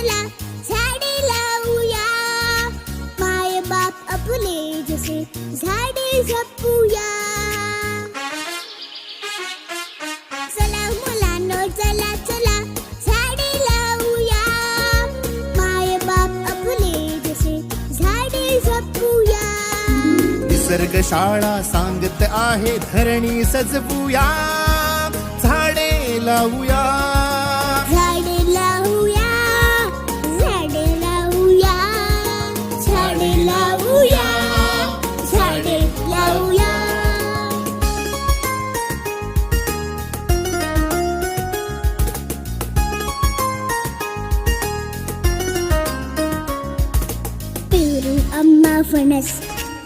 बाजूला चला झाडे लावूया. माय बाप आपले जसे झाडे जपूया. निसर्ग शाळा सांगत आहे धरणी सजवूया. झाडे लावूया. पेरू अम्मा फणस.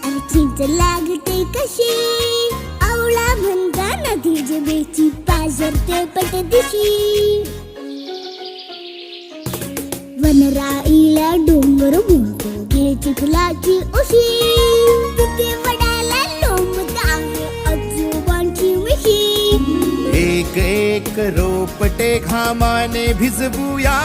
आणि लागते कशी? आवळा म्हणता नदी जिबेची पाझरते पटदिशी वनराईला डोंगर म्हणतो घे चिखलाची उशी. तिथे वडाला लोंबत आहे आजोबांची विशी. एक एक रोपटे घामाने भिजवूया.